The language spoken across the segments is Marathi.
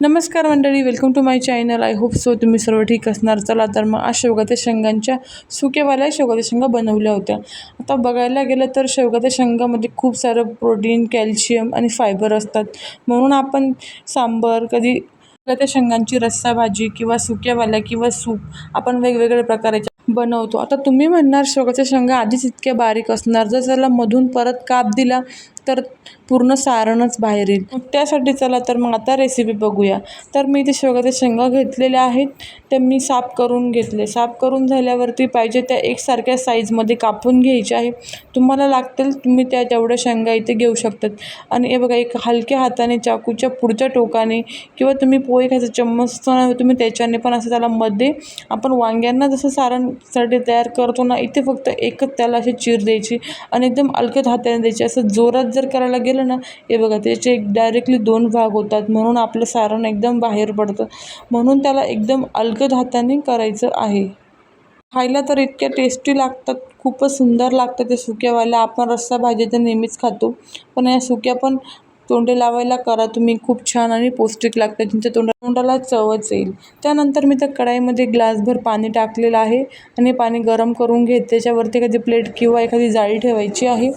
नमस्कार मंडळी welcome to my channel I hope so तुम्ही सर्व ठीक असणार. चला तर मग आज शेवगाच्या शेंगांच्या सुकेवाल्या शेवगाच्या शेंगा बनवल्या होत्या. आता बघायला गेलं तर शेवगाच्या शेंगामध्ये खूप सारं प्रोटीन कॅल्शियम आणि फायबर असतात. म्हणून आपण सांबर कधी शेवगाच्या शेंगांची रस्सा भाजी किंवा सुक्यावाल्या किंवा सूप आपण वेगवेगळ्या प्रकाराच्या बनवतो. आता तुम्ही म्हणणार शेवगाच्या शेंगा आधीच इतक्या बारीक असणार. जर त्याला मधून परत काप दिला तर पूर्ण सारणच बाहेर येईल. मग त्यासाठी चला तर मग आता रेसिपी बघूया. तर मी इथे शेवगाच्या शेंगा घेतलेल्या आहेत. ते मी साफ करून घेतले. साफ करून झाल्यावरती पाहिजे त्या एकसारख्या साईजमध्ये कापून घ्यायचे आहे. तुम्हाला लागतील तुम्ही त्या तेवढ्या शेंगा इथे घेऊ शकतात. आणि हे बघा एक हलक्या हाताने चाकूच्या पुढच्या टोकाने किंवा तुम्ही पोहे खायचा चम्मच तुम्ही त्याच्याने पण असं त्याला मध्ये आपण वांग्यांना जसं सारणसाठी तयार करतो ना इथे फक्त एकच त्याला अशी चीर द्यायची आणि एकदम हलक्यात हाताने द्यायची. असं जोरात जर करायला गेलं ना हे बघा त्याचे एक डायरेक्टली दोन भाग होतात. म्हणून आपलं सारण एकदम बाहेर पडतं. म्हणून त्याला एकदम अलगद हाताने करायचं आहे. खायला तर इतक्या टेस्टी लागतात खूपच सुंदर लागतात ते सुक्यावाल्या. आपण रस्सा भाजी तर नेहमीच खातो. पण या सुक्या पण तोंडे लावायला करा. तुम्ही खूप छान आणि पौष्टिक लागतात. तुमच्या तोंडा तोंडाला चवच येईल. त्यानंतर मी त्या कढाईमध्ये ग्लासभर पाणी टाकलेलं आहे. आणि पाणी गरम करून घेत. त्याच्यावरती एखादी प्लेट किंवा एखादी जाळी ठेवायची आहे.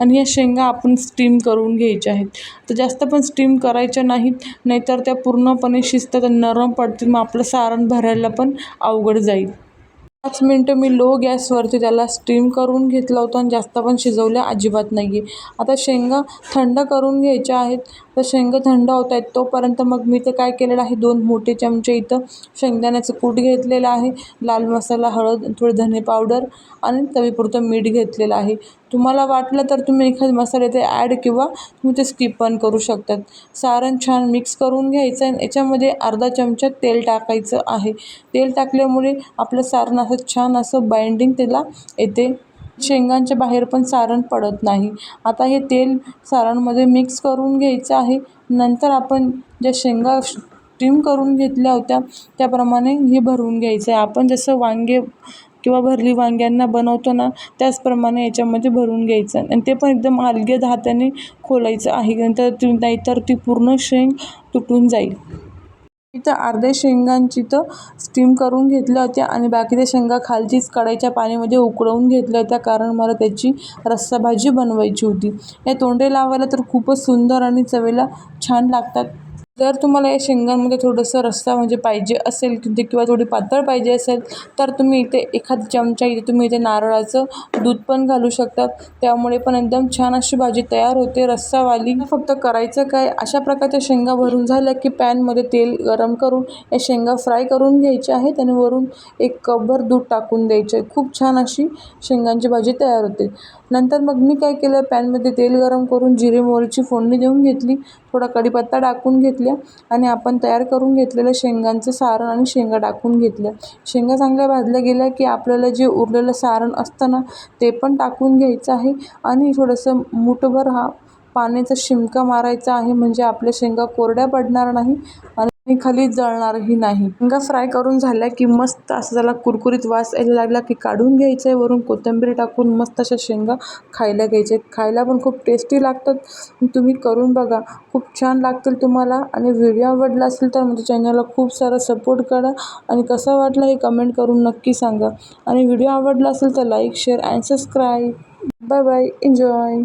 आणि या शेंगा आपण स्टीम करून घ्यायच्या आहेत. तर जास्त पण स्टीम करायच्या नाहीत नाहीतर त्या पूर्णपणे शिजतात आणि नरम पडतील मग आपलं सारण भरायला पण अवघड जाईल. पाच मिनटं मी लो गॅसवरती त्याला स्टीम करून घेतलं होतं आणि जास्त पण शिजवल्या अजिबात नाही. आहे आता शेंगा थंड करून घ्यायच्या आहेत. तर शेंगा थंड होत आहेत तोपर्यंत मग मी तर काय केलेलं आहे? दोन मोठे चमचे इथं शेंगदाण्याचं कूट घेतलेलं आहे. लाल मसाला हळद थोडे धने पावडर आणि तवीपुरतं मीठ घेतलेलं आहे. तुम्हाला वाटलं तर तुम्ही एखादे मसाले ते ॲड किंवा तुम्ही ते स्किप पण करू शकतात. सारण छान मिक्स करून घ्यायचं आणि याच्यामध्ये अर्धा चमचा तेल टाकायचं आहे. तेल टाकल्यामुळे आपलं सारण असं छान असं बाइंडिंग त्याला येते. शेंगांच्या बाहेर पण सारण पडत नाही. आता हे तेल सारणमध्ये मिक्स करून घ्यायचं आहे. नंतर आपण ज्या शेंगा स्टीम करून घेतल्या होत्या त्याप्रमाणे हे भरून घ्यायचं आहे. आपण जसं वांगे किंवा भरली वांग्यांना बनवतो ना त्याचप्रमाणे याच्यामध्ये भरून घ्यायचं आणि ते पण एकदम अलगद हाताने खोलायचं आहे. नंतर ती नाहीतर ती पूर्ण शेंग तुटून जाईल. इथं अर्ध्या शेंगांची तर स्टीम करून घेतल्या होत्या आणि बाकीच्या शेंगा खालचीच कढईच्या पाण्यामध्ये उकळवून घेतल्या होत्या. कारण मला त्याची रस्सा भाजी बनवायची होती. या तोंडे लावायला तर खूपच सुंदर आणि चवीला छान लागतात. तर तुम्हाला या शेंगांमध्ये थोडंसं रस्सा म्हणजे पाहिजे असेल तिथे किंवा थोडी पातळ पाहिजे असेल तर तुम्ही इथे एखाद चमचा इथे तुम्ही इथे नारळाचं दूध पण घालू शकतात त्यामुळे पण एकदम छान अशी भाजी तयार होते. रस्सावाली फक्त करायचं काय? अशा प्रकारच्या शेंगा भरून झाल्या की पॅनमध्ये तेल गरम करून या शेंगा फ्राय करून घ्यायच्या आहेत आणि वरून एक कपभर दूध टाकून द्यायचे खूप छान अशी शेंगांची भाजी तयार होते. नंतर मग मी काय केलं? पॅनमध्ये तेल गरम करून जिरे मोहरीची फोडणी देऊन घेतली. थोडा कढीपत्ता टाकून घेतल्या आणि आपण तयार करून घेतलेलं शेंगांचं सारण आणि शेंगा टाकून घेतल्या. शेंगा चांगल्या भाजल्या गेल्या की आपल्याला जे उरलेलं सारण असतं ना ते पण टाकून घ्यायचं आहे. आणि थोडंसं मुठभर हा पाण्याचा शिमका मारायचा आहे म्हणजे आपल्या शेंगा कोरड्या पडणार नाही. आणि खाली जळणारही नाही. शेंगा फ्राय करून झाल्या की मस्त असं त्याला कुरकुरीत वास यायला लागला की काढून घ्यायचं आहे वरून कोथिंबीर टाकून मस्त अशा शेंगा खायला घ्यायच्या खायला पण खूप टेस्टी लागतात. तुम्ही करून बघा. खूप छान लागतील तुम्हाला. आणि व्हिडिओ आवडला असेल तर माझ्या चॅनलला खूप सारा सपोर्ट करा. आणि कसा वाटला हे कमेंट करून नक्की सांगा. आणि व्हिडिओ आवडला असेल तर like share and subscribe bye bye enjoy